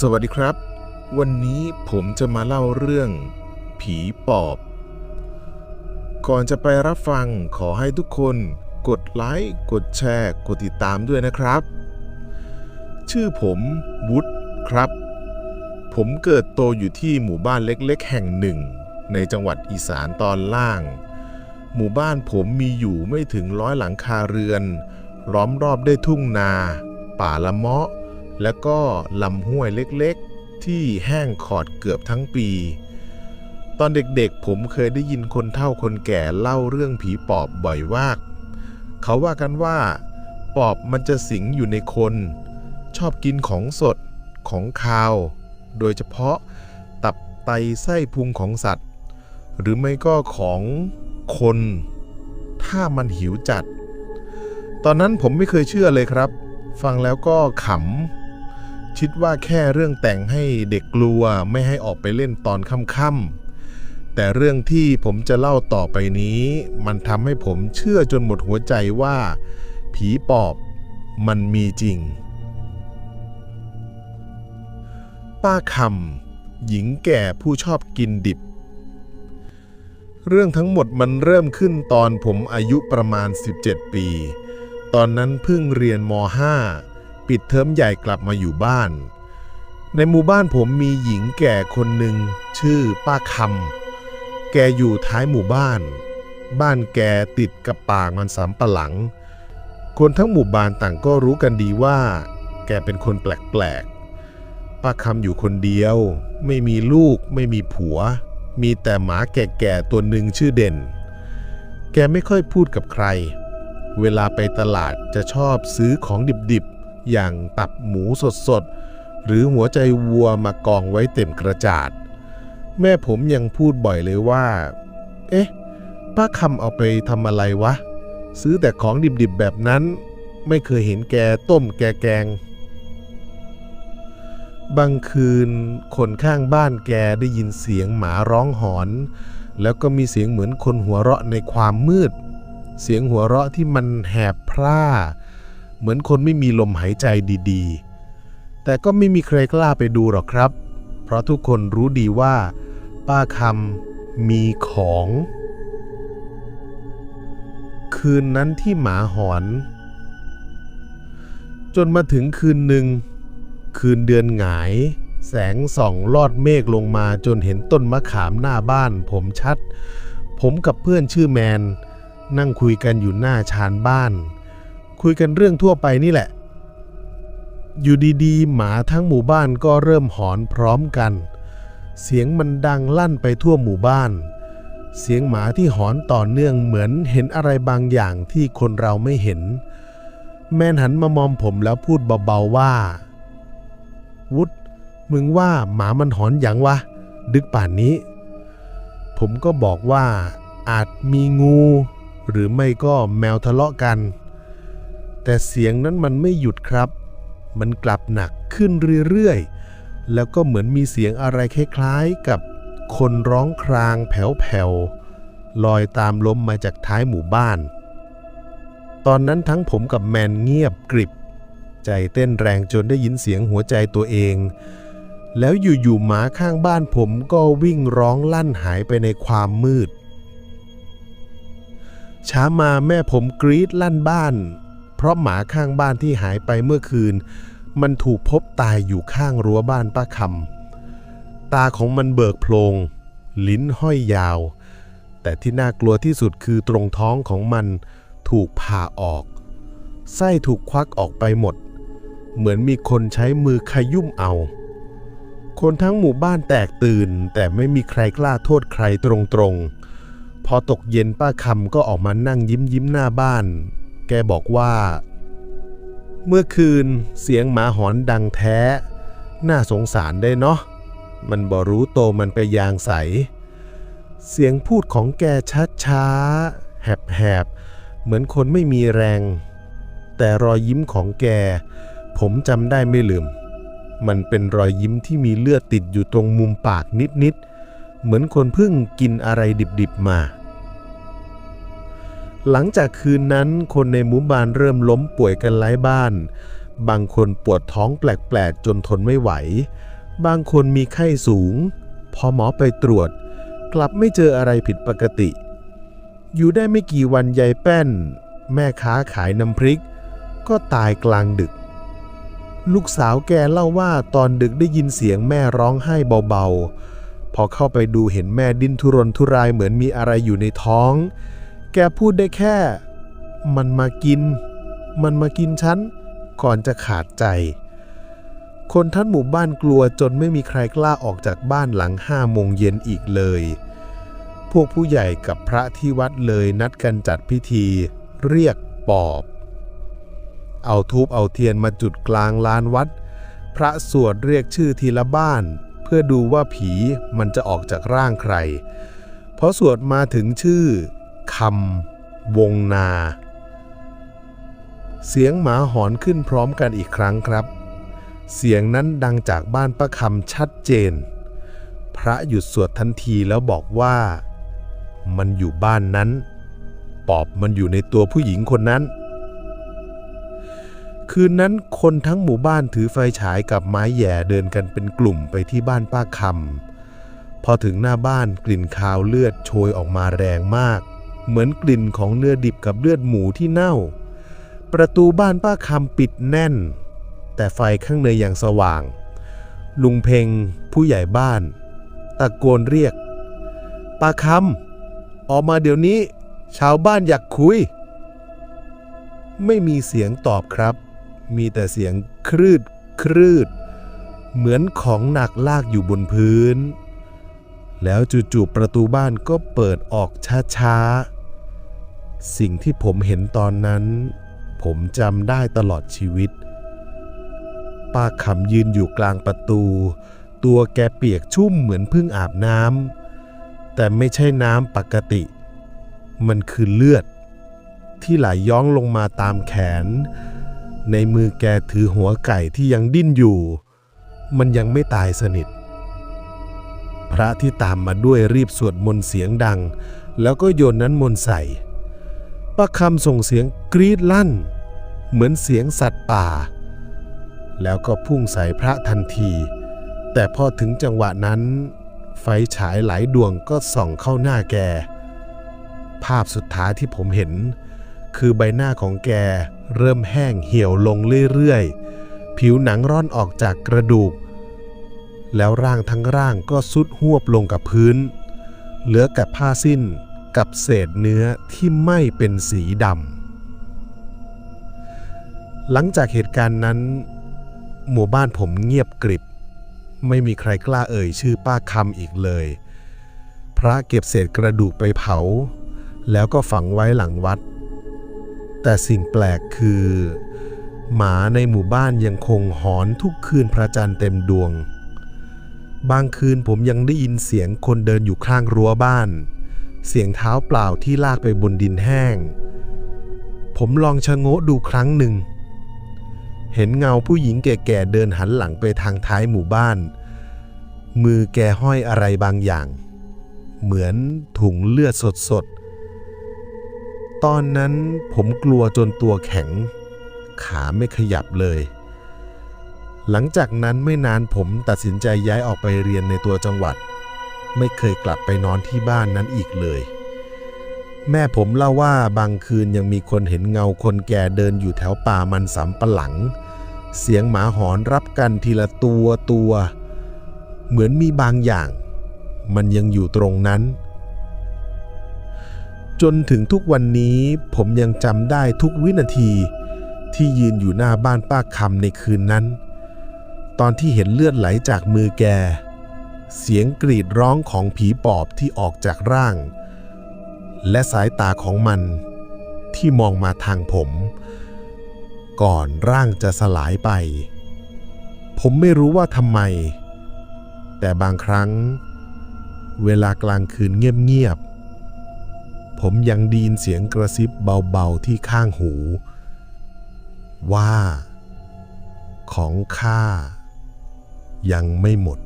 สวัสดีครับ วันนี้ผมจะมาเล่าเรื่อง ผีปอบ ก่อนจะไปรับฟังขอให้ทุกคนกดไลค์ กดแชร์ กดติดตามด้วยนะครับ ชื่อผมวุฒครับ ผมเกิดโตอยู่ที่หมู่บ้านเล็กๆ แห่งหนึ่ง ในจังหวัดอีสานตอนล่าง หมู่บ้านผมมีอยู่ไม่ถึงร้อยหลังคาเรือน ล้อมรอบด้วยทุ่งนา ป่าละเมาะ แล้วก็ลำห้วยเล็กๆ ที่แห้งขอดเกือบทั้งปี ตอนเด็กๆ ผมเคยได้ยินคนเฒ่าคนแก่เล่าเรื่องผีปอบบ่อยมาก เขาว่ากันว่า ปอบมันจะสิงอยู่ในคน ชอบกินของสดของคาว โดยเฉพาะตับไตไส้พุงของสัตว์ หรือไม่ก็ของคน ถ้ามันหิวจัด ตอนนั้นผมไม่เคยเชื่อเลยครับ ฟังแล้วก็ขำ คิดว่าแค่เรื่องแต่งให้เด็กกลัวไม่ให้ออกไปเล่นตอนค่ำๆแต่เรื่องที่ผมจะเล่าต่อไปนี้ มันทำให้ผมเชื่อจนหมดหัวใจว่า ผีปอบมันมีจริง ป้าคำหญิงแก่ผู้ชอบกินดิบ เรื่องทั้งหมดมันเริ่มขึ้นตอนผมอายุประมาณ 17 ปี ตอนนั้นเพิ่งเรียนม .5 ปิดเทอมใหญ่กลับมาอยู่บ้าน ในหมู่บ้านผมมีหญิงแก่คนหนึ่งชื่อป้าคำแกอยู่ท้ายหมู่บ้าน บ้านแกติดกับป่ามันสำปะหลัง คนทั้งหมู่บ้านต่างก็รู้กันดีว่า แกเป็นคนแปลกๆป้าคำอยู่คนเดียว ไม่มีลูกไม่มีผัว มีแต่หมาแก่ๆตัวหนึ่งชื่อเด่น แกไม่ค่อยพูดกับใคร เวลาไปตลาดจะชอบซื้อของดิบๆ อย่างตับหมูสดๆ หรือหัวใจวัวมากองไว้เต็มกระจาด แม่ผมยังพูดบ่อยเลยว่า เอ๊ะ ป้าคำเอาไปทำอะไรวะ ซื้อแต่ของดิบๆแบบนั้น ไม่เคยเห็นแกต้มแกแกง บางคืนคนข้างบ้านแกได้ยินเสียงหมาร้องหอน แล้วก็มีเสียงเหมือนคนหัวเราะในความมืด เสียงหัวเราะที่มันแหบพร่า เหมือนคนไม่มีลมหายใจดีๆ แต่ก็ไม่มีใครกล้าไปดูหรอกครับ เพราะทุกคนรู้ดีว่า ป้าคำมีของ คืนนั้นที่หมาหอน จนมาถึงคืนหนึ่ง คืนเดือนหงาย แสงส่องลอดเมฆลงมาจนเห็นต้นมะขามหน้าบ้าน ผมชัด ผมกับเพื่อนชื่อแมน นั่งคุยกันอยู่หน้าชานบ้าน คุยกันเรื่องทั่วไปนี่แหละ อยู่ดีๆ หมาทั้งหมู่บ้านก็เริ่มหอนพร้อมกัน เสียงมันดังลั่นไปทั่วหมู่บ้าน เสียงหมาที่หอนต่อเนื่องเหมือนเห็นอะไรบางอย่างที่คนเราไม่เห็น แมนหันมามองผมแล้วพูดเบาๆว่า วุฒมึงว่าหมามันหอนอย่างวะ ดึกป่านนี้ ผมก็บอกว่าอาจมีงู หรือไม่ก็แมวทะเลาะกัน แต่เสียงนั้นมันไม่หยุดครับ มันกลับหนักขึ้นเรื่อยๆ แล้วก็เหมือนมีเสียงอะไรคล้ายๆ กับคนร้องครางแผ่วๆ ลอยตามลมมาจากท้ายหมู่บ้าน ตอนนั้นทั้งผมกับแมนเงียบกริบ ใจเต้นแรงจนได้ยินเสียงหัวใจตัวเอง แล้วอยู่ๆหมาข้างบ้านผมก็วิ่งร้องลั่นหายไปในความมืด ช้ามาแม่ผมกรีดลั่นบ้าน ราะหมาข้างบ้านที่หายไปเมื่อคืน มันถูกพบตายอยู่ข้างรั้วบ้านป้าคำตาของมันเบิกโพลง ลิ้นห้อยยาว แต่ที่น่ากลัวที่สุดคือตรงท้องของมันถูกผ่าออก ไส้ถูกควักออกไปหมด เหมือนมีคนใช้มือขยุ่มเอา คนทั้งหมู่บ้านแตกตื่น แต่ไม่มีใครกล้าโทษใครตรงๆพอตกเย็นป้าคำก็ออกมานั่งยิ้มยิ้มหน้าบ้าน แกบอกว่า เมื่อคืนเสียงหมาหอนดังแท้ น่าสงสารได้เนาะมันบอรู้โตมันไปยางใส เสียงพูดของแกช้าช้าๆแหบแหบๆเหมือนคนไม่มีแรง แต่รอยยิ้มของแก ผมจำได้ไม่ลืม มันเป็นรอยยิ้มที่มีเลือดติดอยู่ตรงมุมปากนิดๆ เหมือนคนเพิ่งกินอะไรดิบๆมา หลังจากคืนนั้นคนในหมู่บ้านเริ่มล้มป่วยกันหลายบ้าน บางคนปวดท้องแปลกๆ จนทนไม่ไหว บางคนมีไข้สูง พอหมอไปตรวจ กลับไม่เจออะไรผิดปกติ อยู่ได้ไม่กี่วันยายแป้น แม่ค้าขายน้ำพริก ก็ตายกลางดึก ลูกสาวแกเล่าว่าตอนดึกได้ยินเสียงแม่ร้องไห้เบาๆ พอเข้าไปดูเห็นแม่ดิ้นทุรนทุรายเหมือนมีอะไรอยู่ในท้อง แกพูดได้แค่ มันมากิน มันมากินฉัน ก่อนจะขาดใจ คนทั้งหมู่บ้านกลัวจนไม่มีใครกล้าออกจากบ้านหลังห้าโมงเย็นอีกเลย พวกผู้ใหญ่กับพระที่วัดเลยนัดกันจัดพิธี เรียกปอบ เอาทูบเอาเทียนมาจุดกลางลานวัด พระสวดเรียกชื่อทีละบ้าน เพื่อดูว่าผีมันจะออกจากร่างใครพราะสวดมาถึงชื่อ คำวงนา เสียงหมาหอนขึ้นพร้อมกันอีกครั้งครับ เสียงนั้นดังจากบ้านป้าคำชัดเจน พระหยุดสวดทันทีแล้วบอกว่า มันอยู่บ้านนั้น ปอบมันอยู่ในตัวผู้หญิงคนนั้น คืนนั้นคนทั้งหมู่บ้านถือไฟฉายกับไม้แหย่เดินกันเป็นกลุ่มไปที่บ้านป้าคำพอถึงหน้าบ้านกลิ่นคาวเลือดโชยออกมาแรงมาก เหมือนกลิ่นของเนื้อดิบกับเลือดหมูที่เน่า ประตูบ้านป้าคำปิดแน่น แต่ไฟข้างในอย่างสว่าง ลุงเพงผู้ใหญ่บ้าน ตะโกนเรียกป้าคำออกมาเดี๋ยวนี้ ชาวบ้านอยากคุย ไม่มีเสียงตอบครับ มีแต่เสียงครืดครืด เหมือนของหนักลากอยู่บนพื้นแล้วจู่ๆประตูบ้านก็เปิดออกช้าๆ สิ่งที่ผมเห็นตอนนั้น ผมจำได้ตลอดชีวิต ป้าขำยืนอยู่กลางประตู ตัวแกเปียกชุ่มเหมือนเพิ่งอาบน้ำแต่ไม่ใช่น้ำปกติ มันคือเลือด ที่ไหลย้องลงมาตามแขน ในมือแกถือหัวไก่ที่ยังดิ้นอยู่ มันยังไม่ตายสนิท พระที่ตามมาด้วยรีบสวดมนต์เสียงดัง แล้วก็โยนนั้นมนต์ใส่ ป้าคำส่งเสียงกรีดลั่น เหมือนเสียงสัตว์ป่า แล้วก็พุ่งใส่พระทันที แต่พอถึงจังหวะนั้น ไฟฉายหลายดวงก็ส่องเข้าหน้าแก ภาพสุดท้ายที่ผมเห็น คือใบหน้าของแกเริ่มแห้งเหี่ยวลงเรื่อยๆ ผิวหนังร่อนออกจากกระดูก แล้วร่างทั้งร่างก็สุดหวบลงกับพื้น เหลือแต่ผ้าสิ้น กับเศษเนื้อที่ไม่เป็นสีดำ หลังจากเหตุการณ์นั้น หมู่บ้านผมเงียบกริบ ไม่มีใครกล้าเอ่ยชื่อป้าคำอีกเลย พระเก็บเศษกระดูกไปเผา แล้วก็ฝังไว้หลังวัด แต่สิ่งแปลกคือ หมาในหมู่บ้านยังคงหอนทุกคืนพระจันทร์เต็มดวง บางคืนผมยังได้ยินเสียงคนเดินอยู่ข้างรั้วบ้าน เสียงเท้าเปล่าที่ลากไปบนดินแห้ง ผมลองชะโงะดูครั้งหนึ่ง เห็นเงาผู้หญิงแก่ๆเดินหันหลังไปทางท้ายหมู่บ้าน มือแกห้อยอะไรบางอย่าง เหมือนถุงเลือดสดๆ ตอนนั้นผมกลัวจนตัวแข็ง ขาไม่ขยับเลย หลังจากนั้นไม่นานผมตัดสินใจย้ายออกไปเรียนในตัวจังหวัด ไม่เคยกลับไปนอนที่บ้านนั้นอีกเลย แม่ผมเล่าว่าบางคืนยังมีคนเห็นเงาคนแก่เดินอยู่แถวป่ามันสำปะหลัง เสียงหมาหอนรับกันทีละตัวตัว เหมือนมีบางอย่าง มันยังอยู่ตรงนั้น จนถึงทุกวันนี้ผมยังจำได้ทุกวินาทีที่ยืนอยู่หน้าบ้านป้าคำในคืนนั้น ตอนที่เห็นเลือดไหลจากมือแก เสียงกรีดร้องของผีปอบที่ออกจากร่าง และสายตาของมันที่มองมาทางผม ก่อนร่างจะสลายไป ผมไม่รู้ว่าทำไม แต่บางครั้ง เวลากลางคืนเงียบๆผมยังไดยินเสียงกระซิบเบาๆที่ข้างหู ว่า ของข้ายังไม่หมด